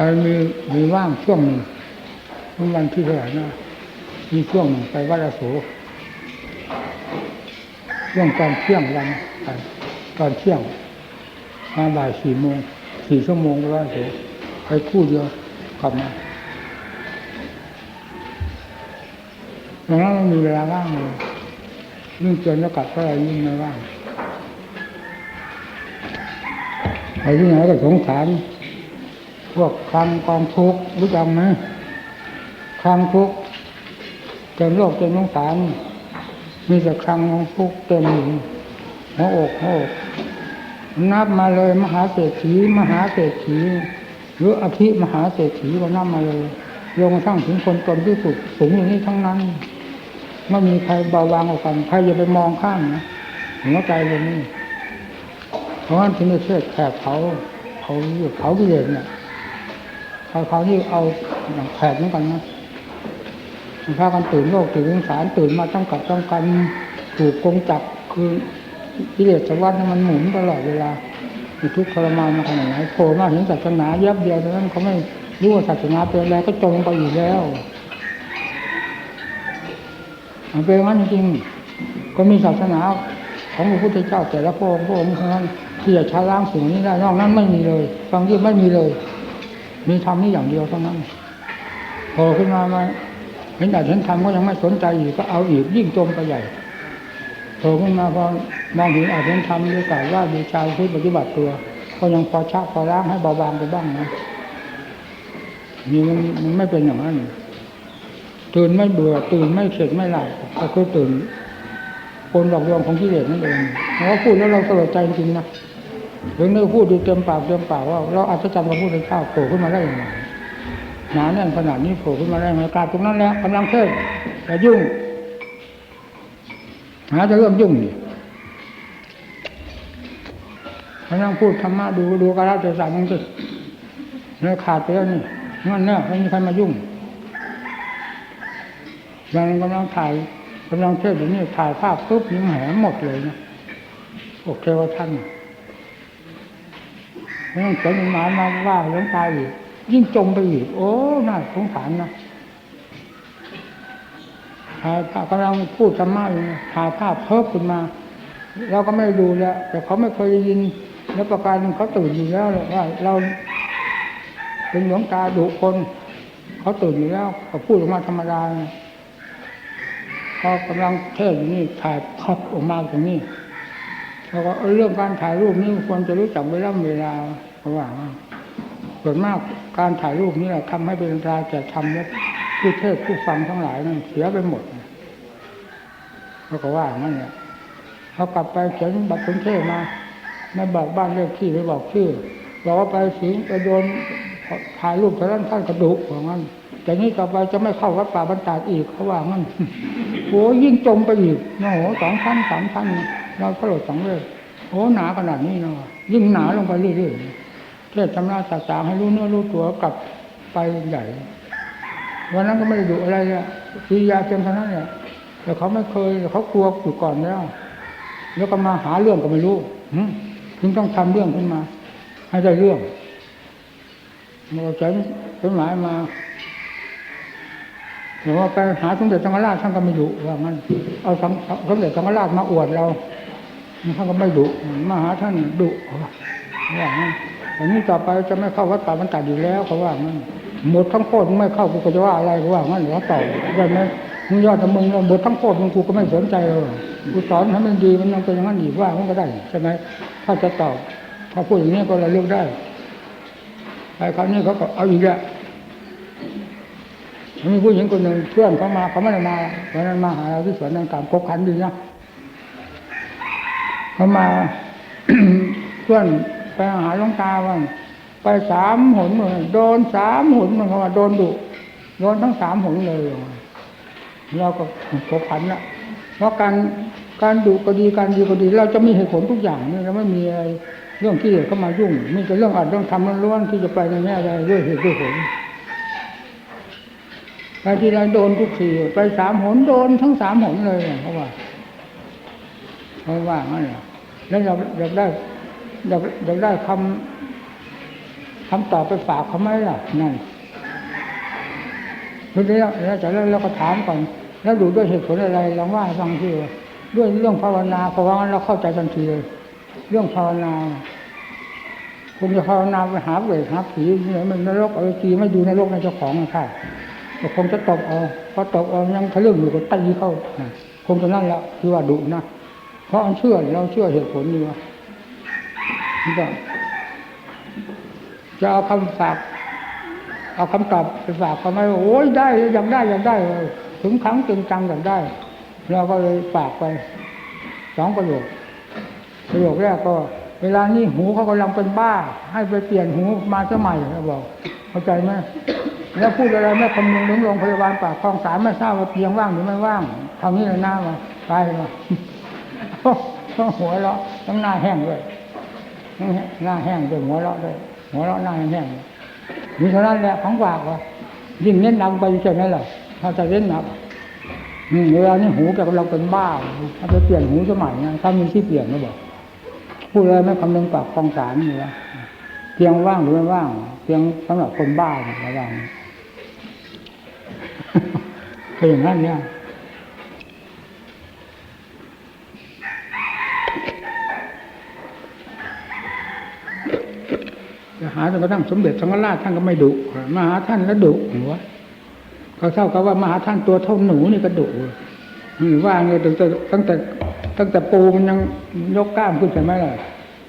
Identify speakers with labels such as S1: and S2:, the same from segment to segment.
S1: ไปมีมีว่างช่วงหนึ่งวันที่เท่าไหร่นะมีช่วงหนึ่งไปวัดอโศกช่วงตอนเที่ยงวันไปตอนเที่ยงมาบ่ายสี่โมงสี่ชั่วโมงไปวัดอโศกไปคู่เดียวกลับมาดังนั้นมีเวลาว่างเลยยิ่งเกินแล้วกลับก็ยิ่งไม่ว่างไปที่ไหนก็สงสาร พวกคลังกองทุกรู้จักไหมคลังทุกเต็มโลกเต็มสงสารมีแต่คลังของทุกเต็มอยู่หัวอกหัวอกนับมาเลยมหาเศรษฐีมหาเศรษฐีหรืออภิมหาเศรษฐีก็นับมาเลยลงทั้งถึงคนตนที่สุดสูงอย่างนี้ทั้งนั้นไม่มีใครเบาบางกว่ากันใครอย่าไปมองข้ามนะหัวใจเลยนี่เพราะฉะนั้นถึงได้เทศแขกเขาเขาเขากิเลสเนี่ย เขาเขานี่เอาอย่างแผดเหมือนกันนะพากันตื่นโลกตื่นสงสารตื่นมาต้องกับต้องกันถูกกงจับคือกิเลสสวัสดิ์มันหมุนตลอดเวลาทุกข์ทรมานมาขนาดไหนโผล่มาเห็นศาสนาแยบเดียวเท่านั้นเขาไม่รู้ว่าศาสนาเป็นอะไรก็จมไปอยู่แล้วมันเป็นงั้นจริงๆก็มีศาสนาของพระพุทธเจ้าแต่ละพระองค์พระองค์เท่านั้นที่จะชาล้างสิ่งนี้ได้นอกนั้นไม่มีเลย ฟังที่ไม่มีเลย มีทำนี่อย่างเดียวเท่านั้นโผล่ขึ้นมามาเห็นแต่เห็นทำก็ยังไม่สนใจอีกก็เอาอีกยิ่งจมไปใหญ่โผล่ขึ้นมาพอมองเห็นอาจเห็นทำด้วยกาว่าดีใจที่ปฏิบัติตัว ก็ยังพอชักพอล้างให้เบาบางไปบ้างนะนี่มันมันไม่เป็นอย่างนั้นตื่นไม่เบื่อตื่นไม่เข็ดไม่หลับก็คือตื่นคนหลอกลวงของกิเลสนั่นเองเพราะพูดแล้วเราสลดใจจริงนะ ถึงได้พูดดูเต็มปากเต็มปากว่าเราอัศจรรย์พระพุทธเจ้าโผล่ขึ้นมาได้ยังไงหนาแน่นขนาดนี้โผล่ขึ้นมาได้ยังไงกลารตรงนั้นแล้วกำลังเทศแต่ยุ่งหาจะเริ่มยุ่งดิกำลังพูดธรรมะดูดูกราลเทศะมันสิเนื้อขาดไปแล้วนี่งั้นเนี่ยไม่มีใครมายุ่งยังกำลังถ่ายกำลังเทศอยู่นี่ถ่ายภาพปุ๊บยิงแหมหมดเลยนะพวกเทวท่าน ไม่ต้องเขียนหมายมาว่าหลวงตาอีกยิ่งจมไปอีก โอ้น่าสงสารนะถ่ายภาพกำลังพูดธรรมะอยู่ถ่ายภาพเพิ่มขึ้นมา เราก็ไม่ดูแล้ว แต่เขาไม่เคยยิน แล้วประการหนึ่งเขาตื่นอยู่แล้วว่า เราเป็นหลวงตาดุคนเขาตื่นอยู่แล้วเขาพูดออกมาธรรมดาพอกำลังเทศอยู่นี่ถ่ายพับออกมาตรงนี้เขาก็เรื่องการถ่ายรูปนี่ควรจะรู้จักเวลาเวลา เพราะว่าส่วนมากการถ่ายรูปนี่แหละทำให้เป็นราจะทำแล้วผู้เทศผู้ฟังทั้งหลายนั่นเสียไปหมดเขาก็ว่างั้นเนี่ยเขากลับไปเขียนบัตรคนเทศมาไม่บอกบ้านเลขที่ไม่บอกชื่อบอกว่าไปสิงไปโดนถ่ายรูปท่านท่านกระดุกว่างั้นแต่นี้ต่อไปจะไม่เข้าวัดป่าบรรดาอีกเขาว่างั้นโอ้ยิ่งจมไปอีกโอ้โหสองชั้นสามชั้นเราก็หลดสองเลยโอ้หนาขนาดนี้เนาะยิ่งหนาลงไปเรื่อยๆ เทศชำระต่างๆให้รู้เนื้อรู้ตัวกลับไปใหญ่วันนั้นก็ไม่ได้ดูอะไรอะคือยาเพียงเท่านั้นเนี่ยแต่เขาไม่เคยเขากลัวอยู่ก่อนแล้วแล้วก็มาหาเรื่องก็ไม่รู้ถึงต้องทำเรื่องขึ้นมา ให้ได้เรื่องเราใช้เป็นหมายมาหรือว่าไปหาสมเด็จสังฆราชท่านก็ไม่ดุว่างั้นเอาสมเด็จสังฆราชมาอวดเราท่านก็ไม่ดุมาหาท่านดุว่างั้น อันนี้ต่อไปจะไม่เข้าวัดป่าบรรดาอยู่แล้วเขาว่างั้นหมดทั้งโคตรไม่เข้ากูก็จะว่าอะไรเขาว่างั้นหรือต่อได้ไหมมึงยอดแต่มึงหมดทั้งโคตรมึงกูก็ไม่สนใจเลยกูสอนให้มันดีมันยังเป็นอย่างนั้นอีกว่ามันก็ได้ใช่ไหมถ้าจะตอบถ้าพูดอย่างนี้ก็ระลึกได้ไอ้คราวนี้เขาก็เอาอีกแล้วมีผู้หญิงคนหนึ่งเพื่อนเขามาเขาไม่ได้มาวันนั้นมาหาเราที่สวนต่างๆคบขันดีนะเขามาเพื่อน ไปหาหลวงตาว่าไปสามหนเลยโดนสามหนมันเขาว่าโดนดุโดนทั้งสามหนเลยเราก็คบขันละเพราะการการดุก็ดีการดีก็ดี เราจะมีเหตุผลทุกอย่างนี่เราไม่มีอะไรเรื่องที่เข้ามายุ่งมีแต่เรื่องอัดเรื่องทำล้วนๆที่จะไปในแง่ใดด้วยเหตุด้วยผลไปทีไรโดนทุกทีไปสามหนโดนทั้งสามหนเลยเพราะว่าเพราะว่างั้นแล้วเราอยากได้ อยากอยากได้คคำตอบไปฝากเขาไหมล่ะนั่นทีนี้แล้วจากนั้นเราก็ถามก่อนแล้วดูด้วยเหตุผลอะไรลองว่าฟังที่ว่าด้วยเรื่องภาวนาเพราะว่าเราเข้าใจทันทีเลยเรื่องภาวนาคุณจะภาวนาไปหาเวทหาผีเนี่ยมันนรกเอาจีไม่ดูนรกในเจ้าของนะครับก็คงจะตกเอาพอตกเอายังทะลึ่งอยู่ก็ตีเข้าคงจะนั่นแหละคือว่าดุนะเพราะเชื่อเราเชื่อเหตุผลนี่ว่า ก็จะเอาคำฝาก เอาคำตอบไปฝากเขาไหมโอ้ยได้อยากได้อยากได้ถึงครั้งจริงจังอยากได้ เราก็เลยฝากไปสองประโยค ประโยคแรกก็ เวลานี้หูเขากำลังเป็นบ้า ให้ไปเปลี่ยนหูมาสมัยเขาบอก เข้าใจไหมแล้วพูดอะไรไม่คำนึงถึงโรงพยาบาลปากคลองสามไม่ทราบว่าเตียงว่างหรือไม่ว่างทำนี้เลยหน้ามาไปมาหัวเราะต้องหน้าแห้งด้วย หน้าแห้งด้วยหัวเราะด้วยหัวเราะหน้าแห้งมีเท่านั้นแหละของฝากว่ายิ่งเน้นนำไปใช่ไหมล่ะถ้าจะเน้นนำอืมเวลานี้หูแกกำลังเป็นบ้าถ้าไปเปลี่ยนหูสมัยนะถ้ามีที่เปลี่ยนก็บอกพูดเลยไม่คำนึงปากคลองสารอยู่แล้วเพียงว่างหรือไม่ว่างเพียงสำหรับคนบ้าเนี่ยระวังเคยอย่างนั้นเนี่ยจะหาจนกระทั่งสมเด็จสังฆราชท่านก็ไม่ดุมาหาท่านแล้วดุหัวเขาเท่ากับว่ามาหาท่านตัวเท่าหนูนี่ก็ดุหรือว่าไงตั้งแต่ตั้งแต่ตั้งแต่ปูมันยังยกกล้ามขึ้นใช่ไหมล่ะ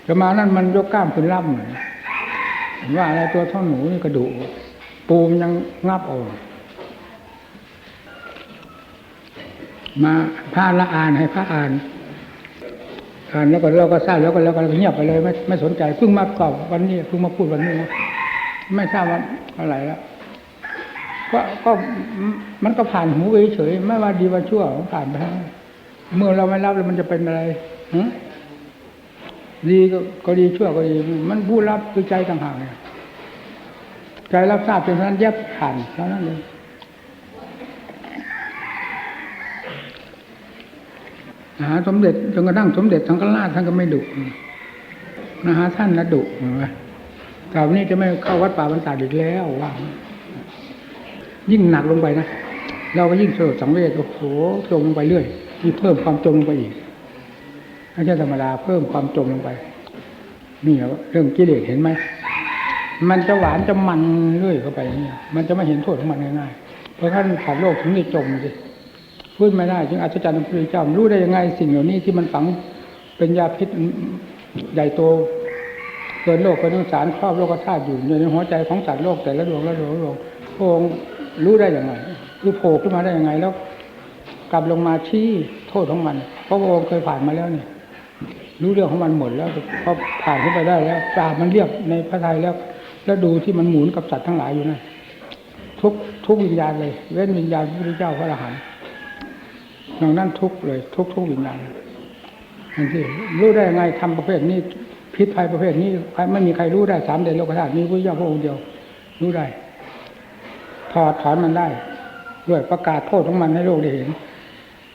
S1: จะมานั่นมันยกกล้ามขึ้นล่ำเลยว่าอะไรตัวเท่าหนูนี่กระดูกปูมันยังงับออกมาพระละอานให้พระอ่าน อ่านแล้วก็เราก็ทราบแล้วก็แล้วก็เงียบไปเลย ไม่ไม่สนใจเพิ่งมาตอบวันนี้เพิ่งมาพูดวันนี้นะไม่ทราบว่าอะไรแล้วก็ก็มันก็ผ่านหูเฉยๆไม่ว่าดีว่าชั่วมันผ่านไปเมื่อเราไม่รับแล้วมันจะเป็นอะไรฮะดีก็ก็ดีชั่วก็ดี มันผู้รับคือใจต่างหากเนี่ยใจรับทราบเป็นนั้นแยบผ่านเท่านั้นเลย หาสมเด็จจนกระทั่งสมเด็จสังฆราชท่านก็ไม่ดุนะฮะท่านนะดุนะแต่วันนี้จะไม่เข้าวัดป่าบรรดาอีกแล้วว่า ยิ่งหนักลงไปนะเราก็ยิ่งสลดสังเวชโอ้โหจมลงไปเรื่อยมีเพิ่มความจมลงไปอีกไม่ใช่ธรรมดาเพิ่มความจมลงไปนี่เรื่องกิเลสเห็นไหมมันจะหวานจะมันเรื่อยเข้าไปเนี่ยมันจะไม่เห็นโทษของมันง่ายๆเพราะท่านผ่านโลกถึงได้จมสิ พูดไม่ได้จึงอัศจรรย์พระพุทธเจ้ารู้ได้ยังไงสิ่งเหล่านี้ที่มันฝังเป็นยาพิษใหญ่โตเกินโลกเป็นสารครอบโลกธาตุอยู่ในหัวใจของสัตว์โลกแต่ละดวงละดวงละดวงพระองค์รู้ได้อย่างไรคือโผล่ขึ้นมาได้ยังไงแล้ว กลับลงมาชี้โทษของมัน เพราะพระองค์เคยผ่านมาแล้วนี่รู้เรื่องของมันหมดแล้วพอผ่านขึ้นไปได้แล้วตามันเรียกในพระทัยแล้ว แล้วดูที่มันหมุนกับสัตว์ทั้งหลายอยู่นั่นทุกทุกวิญญาณเลย เว้นวิญญาณพระพุทธเจ้าพระอรหันต์ นอกนั้นทุกเลย ทุกทุกวิญญาณนั่นที่รู้ได้ยังไงทำประเภทนี้พิษภัยประเภทนี้ไม่มีใครรู้ได้สามเดือนโลกธาตุนี้พระเจ้าพระองค์เดียว รู้ได้ถอดถอนมันได้ ด้วยประกาศโทษของมันให้โลกได้เห็น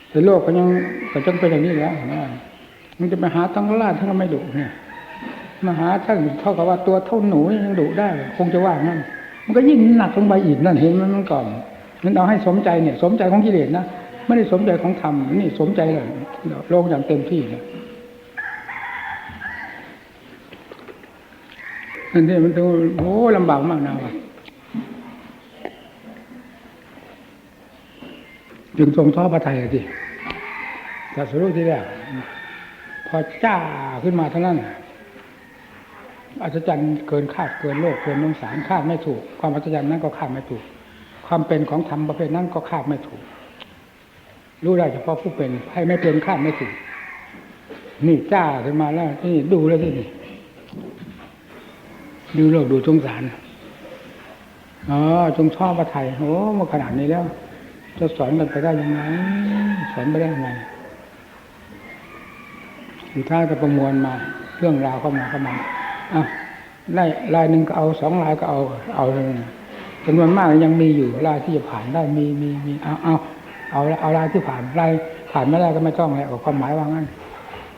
S1: แต่โลกก็ยังก็จงเป็นอย่างนี้แล้วมันจะไปหาทั้งราชทั้งไม่ดุเนี่ยมาหาท่านเท่ากับว่าตัวเท่าหนูยังดุได้ คงจะว่างั้นมันก็ยิ่งหนักลงไปอีกนั่นเห็นมันมันก่อนนั่นเอาให้สมใจเนี่ย สมใจของกิเลสนะ ไม่ได้สมใจของธรรมนี่สมใจเลยโลงอย่างเต็มที่เลยนั่นที่มันดูโอ้ลำบากมากนะวะจึงทรงท้อพระไทยสิแต่สรุปที่แรกพอจ้าขึ้นมาเท่านั้นอัศจรรย์เกินคาดเกินโลกเกินนงสารคาดไม่ถูก ความอัศจรรย์นั้นก็คาดไม่ถูก ความเป็นของธรรมประเภทนั้นก็คาดไม่ถูก รู้ได้เฉพาะผู้เป็นให้ไม่เป็นคาดไม่ถูกนี่จ้าขึ้นมาแล้วนี่ดูแล้วที่นี่ดูโลกดูสงสารอ๋อจงชอบพระไทยโอ้มาขนาดนี้แล้ว จะสอนกันไปได้ยังไงสอนไม่ได้ยังไงสุดท้ายก็ประมวลมา เรื่องราวเข้ามาเข้ามาอะไล่ลายหนึ่งก็เอาสองลายก็เอาเอาเลยจำนวนมากยังมีอยู่ลายที่จะผ่านได้มีมีมีเอาเอา เอาเอาลายที่ผ่านลายผ่านไม่ได้ก็ไม่ต้องแล้วความหมายว่างั้น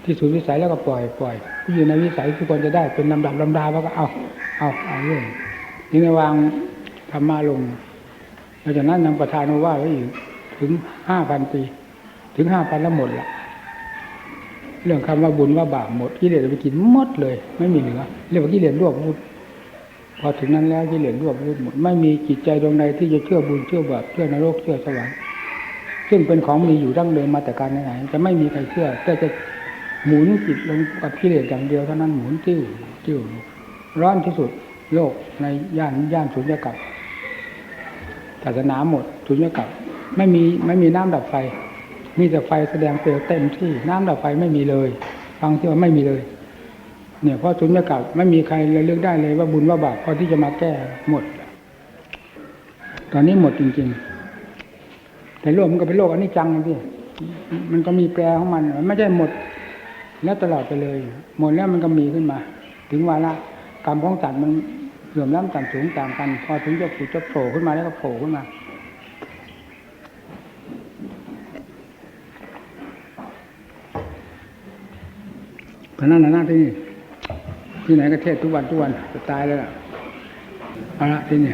S1: ที่สุดวิสัยแล้วก็ปล่อยปล่อยที่อยู่ในวิสัยที่ควรจะได้เป็นลำดับลำดาแล้วก็เอาเอาเอาเรื่องนี่ในวางธรรมาลงหลังจากนั้นยังประทานว่าไว้อีกถึงห้าพันปี ถึงห้าพันแล้วหมดละเรื่องคำว่าบุญว่าบาปหมดกิเลสไปกินหมดเลย ไม่มีเหลือเรียกว่ากิเลสรวบรุดพอถึงนั้นแล้วกิเลสรวบรุดหมดไม่มีจิตใจดวงใดที่จะเชื่อบุญเชื่อบาปเชื่อนรกเชื่อสวรรค์ ซึ่งเป็นของมีอยู่ดั้งเดิมมาแต่การไหนๆจะไม่มีใครเชื่อแต่จะหมุนจิตลงกับกิเลสอย่างเดียวเท่านั้นหมุนติ้วติ้วร้อนที่สุดโลกในย่านย่านสุญญากาศศาสนาหมดสุญญากาศไม่มีไม่มีน้ำดับไฟ มีแต่ไฟแสดงเปลวเต็มที่น้ำดับไฟไม่มีเลย ฟังที่ว่าไม่มีเลย เนี่ยเพราะสุญญากาศไม่มีใครเลยเลือกได้เลยว่าบุญว่าบาปพอที่จะมาแก้หมด ตอนนี้หมดจริง ๆ แต่โลกมันก็เป็นโลกอันิจจังที่มันก็มีแปรของมันไม่ใช่หมด แล้วตลอดไปเลย หมดแล้วมันก็มีขึ้นมา ถึงวาระกรรมของสัตว์มันเหลื่อมล้ำต่ำสูงต่างกัน พอถึงจะผุดจะโผล่ขึ้นมาแล้วก็โผล่ขึ้นมาพราะนั่นนะหน้าที่นี่ที่ไหนก็เทศทุกวันทุกวันจะตายแล้วล่ะเอาละที่นี่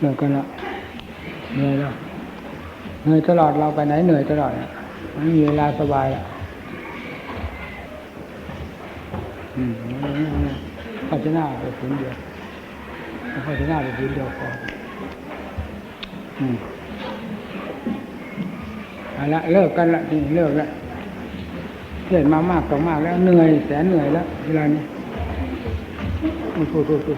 S1: เลิกกันละเหนื่อยแล้ว เหนื่อยตลอดเราไปไหนเหนื่อยตลอดอะไม่มีเวลาสบายอะอืมข้าจะหน้าไปพื้นเดียวข้าจะหน้าไปพื้นเดียวพออืมเอาละเลิกกันละนี่เลิกละเล่นมามากต่อมากแล้วเหนื่อยแสนเหนื่อยแล้วเวลานี้โอ้โหโอ้